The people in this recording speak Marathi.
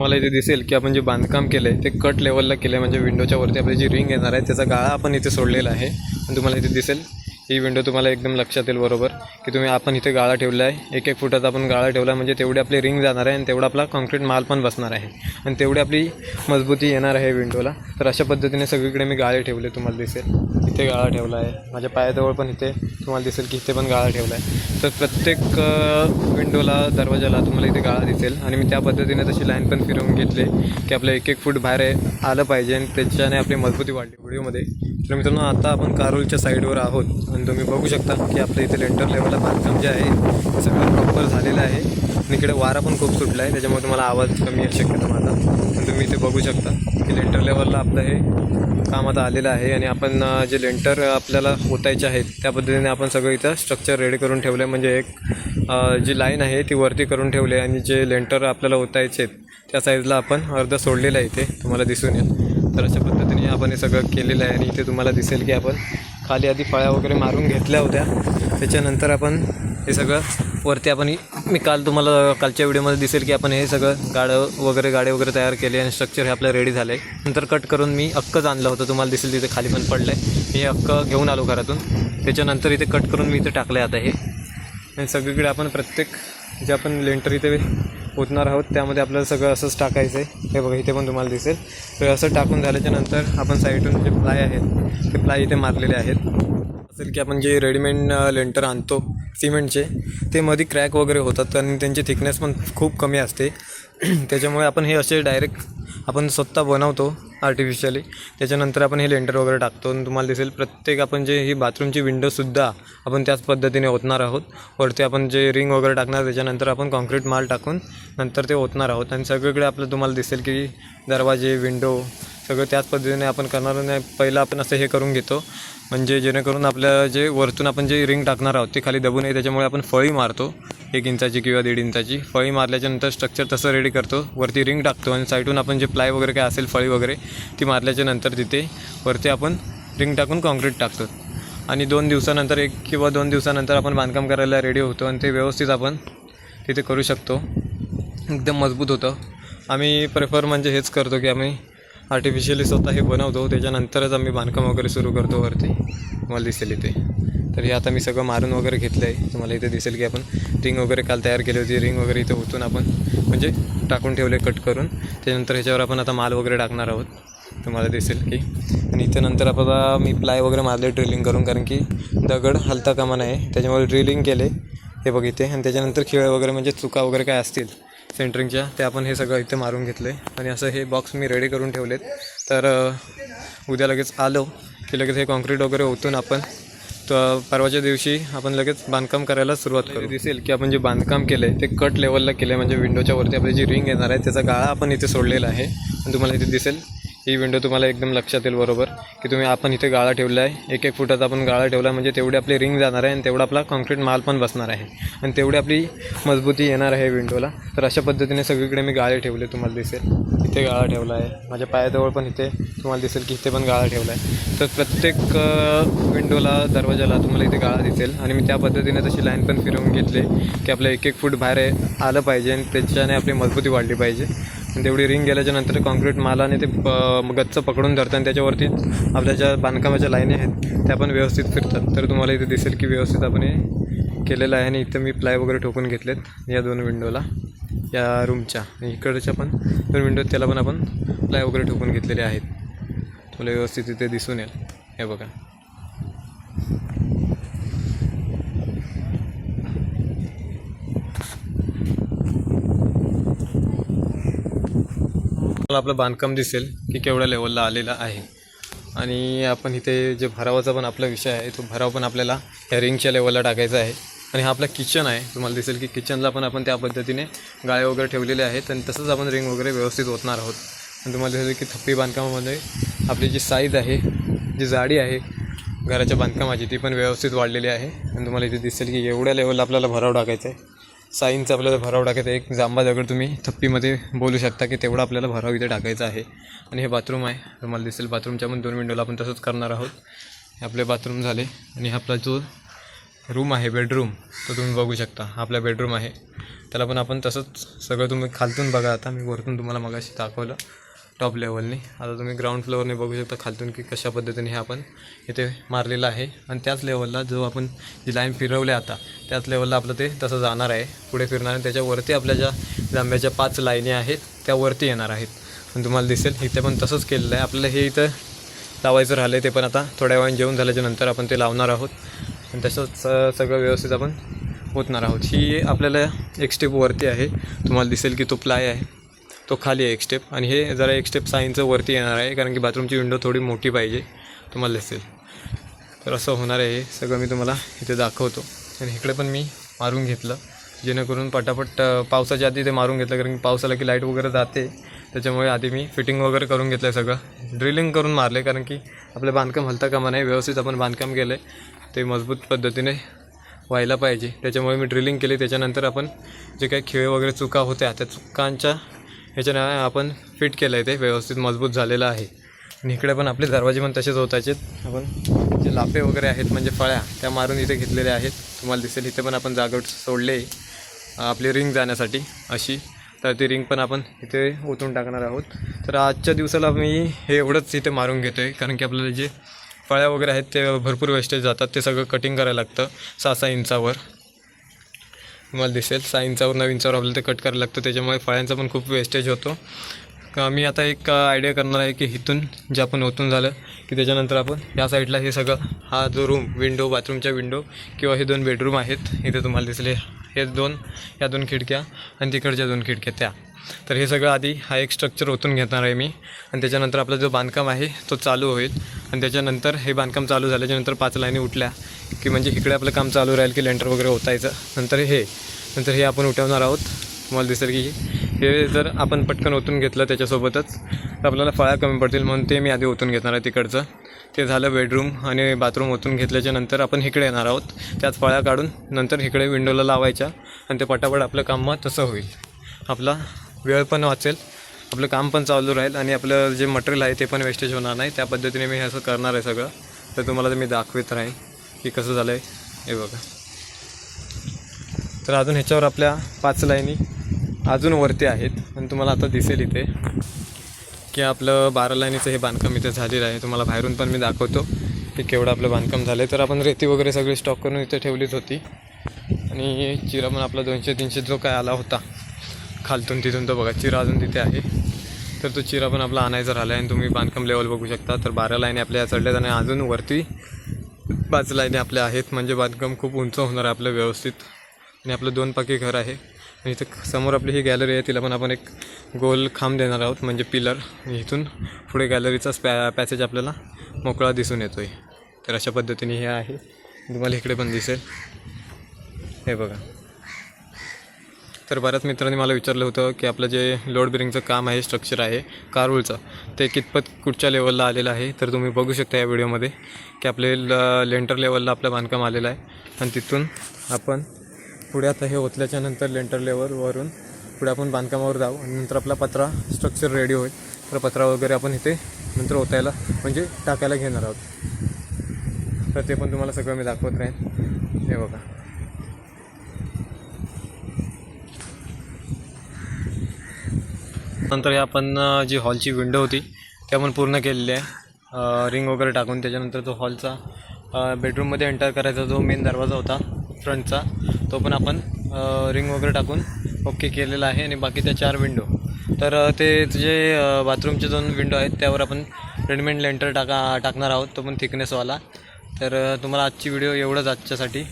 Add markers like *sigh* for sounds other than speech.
मला इथे दिसेल की आपण जे बांधकाम केलं आहे ते कट लेवलला केलं आहे म्हणजे विंडोच्या वरती आपली जी रिंग येणार आहे त्याचा गाळा आपण इथे सोडलेला आहे. आणि तुम्हाला इथे दिसेल ही विंडो तुम्हाला एकदम लक्षात येईल बरोबर की तुम्ही आपण इथे गाळा ठेवला आहे एक एक फुटाचा आपण गाळा ठेवला आहे म्हणजे तेवढी आपली रिंग जाणार आहे आणि तेवढा आपला कॉन्क्रीट माल पण बसणार आहे. आणि तेवढी आपली मजबूती येणार आहे विंडोला तर अशा पद्धतीने सगळीकडे मी गाळे ठेवले तुम्हाला दिसेल. इथे गाळा ठेवला आहे. माझ्या पायाजवळ पण इथे तुम्हाला दिसेल की इथे पण गाळा ठेवला आहे. तर प्रत्येक विंडोला दरवाजाला तुम्हाला इथे गाळा दिसेल. आणि मी त्या पद्धतीने तशी लाईन पण फिरवून घेतले की आपलं एक एक फूट बाहेर आलं पाहिजे आणि त्याच्याने आपली मजबूती वाढली. व्हिडिओमध्ये तर मित्रांनो आता आपण कारोलच्या साईडवर आहोत. आणि तुम्ही बघू शकता की आपल्या इथे लेंटर लेवलला बांधकाम जे आहे ते सगळं प्रॉपर झालेलं आहे. आणि इकडे वारा पण खूप सुटला आहे त्याच्यामुळे तुम्हाला आवाज कमी येऊ शक्यता माझा. आणि तुम्ही इथे बघू शकता की लेंटर लेवलला आपलं हे काम आता आलेलं आहे. आणि आपण जे लेंटर आपल्याला ओतायचे आहेत त्या पद्धतीने आपण सगळं इथं स्ट्रक्चर रेडी करून ठेवलं आहे म्हणजे एक जी लाईन आहे ती वरती करून ठेवली आहे आणि जे लेंटर आपल्याला ओतायचे आहेत त्या साईजला आपण अर्ध सोडलेलं आहे इथे. तुम्हाला दिसून येईल. तर अशा पद्धतीने आपण हे सगळं केलेलं आहे आणि इथे तुम्हाला दिसेल की आपण खाली आधी फळ्या वगैरे मारून घेतल्या होत्या. त्याच्यानंतर आपण हे सगळं वरती आपण मी काल तुम्हाला कालच्या व्हिडिओमध्ये दिसेल की आपण हे सगळं गाडं वगैरे गाडे वगैरे तयार केले आणि स्ट्रक्चर हे आपलं रेडी झालं आहे नंतर कट करून मी अक्कच आणलं होतं. तुम्हाला दिसेल तिथे खाली पण पडलं आहे मी हे अक्क घेऊन आलो घरातून. त्याच्यानंतर इथे कट करून मी इथे टाकलं आहे आता हे. आणि सगळीकडे आपण प्रत्येक जे आपण लेंटर इथे ओतणार आहोत. त्यामध्ये आपल्याला सगळं असंच टाकायचं आहे हे बघा इथे पण तुम्हाला दिसेल. तर असं टाकून झाल्याच्यानंतर आपण साईडून जे प्लाय आहेत ते प्लाय इथे मारलेले आहेत. असेल की आपण जे रेडीमेड लेंटर आणतो सिमेंटचे ते मध्ये क्रॅक वगैरे होतात आणि त्यांची थिकनेस पण खूप कमी असते. *clears throat* त्याच्यामुळे आपण हे असे डायरेक्ट आपण स्वतः बनवतो. आर्टिफिशियली. त्याच्यानंतर आपण हे लेंटर वगैरे टाकतो आणि तुम्हाला दिसेल प्रत्येक आपण जे ही बाथरूमची विंडोसुद्धा आपण त्याच पद्धतीने ओतणार आहोत. वरती आपण जे रिंग वगैरे टाकणार त्याच्यानंतर आपण कॉन्क्रीट माल टाकून नंतर ते ओतणार आहोत. आणि सगळीकडे आपलं तुम्हाला दिसेल की दरवाजे विंडो सगळं त्याच पद्धतीने आपण करणार नाही पहिलं आपण असं हे करून घेतो. म्हणजे जेणेकरून आपल्या जे वरतून आपण जे रिंग टाकणार आहोत ते खाली दबू नये त्याच्यामुळे आपण फळी मारतो. एक इंचाची किंवा दीड इंचाची. फळी मारल्याच्यानंतर स्ट्रक्चर तसं रेडी करतो. वरती रिंग टाकतो आणि साईडून आपण जे प्लाय वगैरे काय असेल फळी वगैरे ती मारल्याच्या नंतर तिथे वरती आपण रिंग टाकून कॉन्क्रीट टाकतो. आणि दोन दिवसानंतर एक किंवा दोन दिवसानंतर आपण बांधकाम करायला रेडी होतो आणि ते व्यवस्थित आपण तिथे करू शकतो. एकदम मजबूत होतं. आम्ही प्रेफर म्हणजे हेच करतो की आम्ही आर्टिफिशियली स्वतः हे बनवतो त्याच्यानंतरच आम्ही बांधकाम वगैरे सुरू करतो वरती. तुम्हाला दिसेल इथे. तर हे आता मी सगळं मारून वगैरे घेतलं आहे तुम्हाला इथे दिसेल की आपण रिंग वगैरे काल तयार केली होती. रिंग वगैरे इथे ओतून आपण म्हणजे टाकून ठेवले कट करून. त्याच्यानंतर ह्याच्यावर आपण आता माल वगैरे टाकणार आहोत. तुम्हाला दिसेल की. आणि इथं नंतर आपल्याला मी प्लाय वगैरे मारले ड्रिलिंग करून कारण की दगड हलता कामा नाही त्याच्यामुळे ड्रिलिंग केले. हे बघ इथे. आणि त्याच्यानंतर खिळ वगैरे म्हणजे चुका वगैरे काय असतील? सेंटरिंगच्या ते आपण हे सगळं इथे मारून घेतले आणि असं हे बॉक्स मी रेडी करून ठेवलेत. तर उद्या लगेच आलो की लगेच हे कॉन्क्रीट वगैरे ओतून आपण तर परवाच्या दिवशी आपण लगेच बांधकाम करायला सुरुवात करू. दिसेल की आपण जे बांधकाम केलं आहे ते कट लेवलला केलं आहे म्हणजे विंडोच्या वरती आपली जी रिंग येणार आहे त्याचा गाळा आपण इथे सोडलेला आहे. आणि तुम्हाला इथे दिसेल ही विंडो तुम्हाला एकदम लक्षात येईल बरोबर की तुम्ही आपण इथे गाळा ठेवला आहे. एक एक फुटाचा आपण गाळा ठेवला आहे म्हणजे तेवढी आपली रिंग जाणार आहे आणि तेवढा आपला कॉन्क्रीट माल पण बसणार आहे. आणि तेवढी आपली मजबूती येणार आहे विंडोला. तर अशा पद्धतीने सगळीकडे मी गाळे ठेवले तुम्हाला दिसेल. इथे गाळा ठेवला आहे. माझ्या पायाजवळ पण इथे तुम्हाला दिसेल की इथे पण गाळा ठेवला आहे. तर प्रत्येक विंडोला दरवाजाला तुम्हाला इथे गाळा दिसेल. आणि मी त्या पद्धतीने तशी लाईन पण फिरवून घेतले की आपलं एक एक फूट बाहेर आलं पाहिजे आणि त्याच्याने आपली मजबूती वाढली पाहिजे. तेवढी रिंग गेल्याच्यानंतर कॉन्क्रीट मालाने ते प- गच्च पकडून धरतात आणि त्याच्यावरती आपल्या ज्या बांधकामाच्या लाईनी आहेत त्या पण व्यवस्थित फिरतात. तर तुम्हाला इथे दिसेल की व्यवस्थित आपण हे केलेलं आहे आणि इथं मी प्लाय वगैरे ठोकून घेतलेत या दोन विंडोला या रूमच्या आणि इकडच्या पण दोन विंडो त्याला पण आपण प्लाय वगैरे ठोकून घेतलेले आहेत. तुम्हाला व्यवस्थित इथे दिसून येईल. हे बघा. आपलं बांधकाम दिसेल की केवढ्या लेवलला आलेलं आहे. आणि आपण इथे जे भरावाचा पण आपला विषय आहे तो भराव पण आपल्याला ह्या रिंगच्या लेवलला टाकायचा आहे. आणि हा आपला किचन आहे. तुम्हाला दिसेल की किचनला पण आपण त्या पद्धतीने गाळे वगैरे ठेवलेले आहेत आणि तसंच आपण रिंग वगैरे व्यवस्थित ओतणार आहोत. आणि तुम्हाला दिसेल की थप्पी बांधकामामध्ये आपली जी साईज आहे जी जाडी आहे घराच्या बांधकामाची ती पण व्यवस्थित वाढलेली आहे. आणि तुम्हाला इथे दिसेल की एवढ्या लेवलला आपल्याला भराव टाकायचा आहे. साईनचा आपल्याला भराव टाकायचा एक जांबा दगड तुम्ही थप्पीमध्ये बोलू शकता की तेवढा आपल्याला भराव इथे टाकायचा आहे. आणि हे बाथरूम आहे. तुम्हाला दिसेल बाथरूमच्या पण दोन विंडोला आपण तसंच करणार आहोत. हे आपले बाथरूम झाले. आणि आपला जो रूम आहे बेडरूम तो तुम्ही बघू शकता. आपला बेडरूम आहे. त्याला पण आपण तसंच सगळं तुम्ही खालतून बघा आता. मी वरतून तुम्हाला मगाशी दाखवलं. टॉप लेवलने आता तुम्ही ग्राउंड फ्लोअरने बघू शकता खालतून की कशा पद्धतीने हे आपण इथे मारलेलं आहे. आणि त्याच लेवलला जो आपण जी लाईन फिरवली आता त्याच लेवलला आपलं ते तसं जाणार आहे. पुढे फिरणार आणि त्याच्यावरती आपल्या ज्या जांभ्याच्या पाच लाईनी आहेत त्या वरती येणार आहेत. आणि तुम्हाला दिसेल इथे पण तसंच केलेलं आहे. आपल्याला हे इथं लावायचं राहिलं आहे ते पण आता थोड्या वेळाने जेवण झाल्याच्यानंतर आपण ते लावणार आहोत. आणि तसंच सगळं व्यवस्थित आपण होतणार आहोत. ही आपल्याला एक स्टेप वरती आहे. तुम्हाला दिसेल की तो प्लाय आहे. तो खाली आहे एक स्टेप आणि हे जरा एक स्टेप साईनचं वरती येणार आहे कारण की बाथरूमची विंडो थोडी मोठी पाहिजे. तुम्हाला दिसेल. तर असं होणार आहे हे सगळं मी तुम्हाला इथे दाखवतो. आणि इकडे पण मी मारून घेतलं. जेणेकरून पटापट पावसाच्या आधी ते मारून घेतलं कारण की पावसाला की लाइट वगैरे जाते. त्याच्यामुळे आधी मी फिटिंग वगैरे करून घेतलं आहे सगळं. ड्रिलिंग करून मारले कारण की आपलं बांधकाम हलता कामा नाही. व्यवस्थित आपण बांधकाम केलं आहे ते मजबूत पद्धतीने व्हायला पाहिजे. त्याच्यामुळे मी ड्रिलिंग केली. त्याच्यानंतर आपण जे काही खिळे वगैरे चुका होत्या त्या चुकांच्या ह्याच्यानं आपण फिट केलं आहे ते व्यवस्थित मजबूत झालेलं आहे. आणि इकडे पण आपले दरवाजे पण तसेच होत आहेत आपण जे लापे वगैरे आहेत म्हणजे फळ्या त्या मारून इथे घेतलेल्या आहेत. तुम्हाला दिसेल इथे पण आपण जागा सोडले आपली रिंग जाण्यासाठी अशी. तर ती रिंग पण आपण इथे ओतून टाकणार आहोत. तर आजच्या दिवसाला मी हे एवढंच इथे मारून घेतो आहे कारण की आपल्याला जे फळ्या वगैरे आहेत ते भरपूर वेस्टेज जातात. ते सगळं कटिंग करायला लागतं सहा सहा इंचावर. तुम्हाला दिसेल. सहा इंचावर नऊ इंचावर आपल्याला ते कट करायला लागतं. त्याच्यामुळे फळ्यांचा पण खूप वेस्टेज होतो. का मी आता एक आयडिया करणार आहे की इथून जे आपण ओतून झालं की त्याच्यानंतर आपण या साईडला हे सगळं हा जो रूम विंडो बाथरूमच्या विंडो किंवा हे दोन बेडरूम आहेत इथे तुम्हाला दिसले हे दोन या दोन खिडक्या आणि तिकडच्या दोन खिडक्या त्या. तर हे सगळं आधी हा एक स्ट्रक्चर ओतून घेणार आहे मी. आणि त्याच्यानंतर आपला जो बांधकाम आहे तो चालू होईल. आणि त्याच्यानंतर हे बांधकाम चालू झाल्याच्यानंतर पाच लाईनी उठल्या की म्हणजे इकडे आपलं काम चालू राहील की लेंटर वगैरे होतायचं नंतर हे नंतर हे आपण उठवणार आहोत. तुम्हाला दिसेल की हे जर आपण पटकन ओतून घेतलं त्याच्यासोबतच तर आपल्याला फळ्या कमी पडतील म्हणून ते मी आधी ओतून घेणार आहे तिकडचं. ते झालं बेडरूम आणि बाथरूम ओतून घेतल्याच्या नंतर आपण इकडे येणार आहोत. त्याच फळ्या काढून नंतर इकडे विंडोला लावायच्या आणि ते पटापट आपलं काम मग तसं होईल. आपला वेळ पण वाचेल आपलं काम पण चालू राहील आणि आपलं जे मटेरियल आहे ते पण वेस्टेज होणार नाही. त्या पद्धतीने मी हे असं करणार आहे सगळं. तर तुम्हाला तर मी दाखवित राहीन की कसं झालं आहे हे बघा. तर अजून ह्याच्यावर आपल्या पाच लाईनी अजून वरती आहेत आणि तुम्हाला आता दिसेल इथे. की आपलं बारा लाईनीचं हे बांधकाम इथे झालेलं आहे. तुम्हाला बाहेरून पण मी दाखवतो की केवढं आपलं बांधकाम झालं आहे तर आपण रेती वगैरे सगळी स्टॉक करून इथे ठेवलीच होती. आणि चिरा पण आपला दोनशे तीनशे जो काय आला होता खालतून तिथून तो बघा चिरा अजून तिथे आहे. तर तो चिरा पण आपला आणायचा राहिला आहे आणि तुम्ही बांधकाम लेवल बघू शकता. तर बारा लाईनी आपल्या चढल्यात आणि अजून वरती पाच लाईनी आपल्या आहेत. म्हणजे बांधकाम खूप उंच होणार आहे आपलं व्यवस्थित. आणि आपलं दोन पाकी घर आहे. आणि इथं समोर आपली ही गॅलरी आहे तिला पण आपण एक गोल खांब देणार आहोत म्हणजे पिलर इथून पुढे गॅलरीचाच पॅ पॅसेज आपल्याला मोकळा दिसून येतो आहे तर अशा पद्धतीने हे आहे. तुम्हाला इकडे पण दिसेल. हे बघा. तर बऱ्याच मित्रांनी मला विचारलं होतं की आपलं जे लोड बिरिंगचं काम आहे स्ट्रक्चर आहे कारूळचं ते कितपत कुठच्या लेवलला आलेलं आहे? तर तुम्ही बघू शकता या व्हिडिओमध्ये की आपले ल लेंटर लेवलला आपलं बांधकाम आलेलं आहे. आणि तिथून आपण पुढे आता हे ओतल्याच्या नंतर लेंटर लेवलवरून पुढे आपण बांधकामावर जाऊ आणि नंतर आपला पत्रा स्ट्रक्चर रेडी होईल. तर पत्रा वगैरे आपण इथे नंतर ओतायला म्हणजे टाकायला घेणार आहोत. तर ते पण तुम्हाला सगळं मी दाखवत राहीन. हे बघा. नंतर हे आपण जी हॉलची विंडो होती ती आपण पूर्ण केलेली आहे. रिंग वगैरे टाकून त्याच्यानंतर जो हॉलचा बेडरूममध्ये एंटर करायचा जो मेन दरवाजा होता फ्रंटचा तो पण आपण रिंग वगैरे टाकून ओके केलेला आहे आणि बाकीच्या चार विंडो तर ते जे बाथरूमचे दोन विंडो आहेत त्यावर आपण रेडीमेड लेंटर टाका टाकणार आहोत. तो पण थिकनेसवाला तर तुम्हाला आजची व्हिडिओ एवढंच आजच्यासाठी.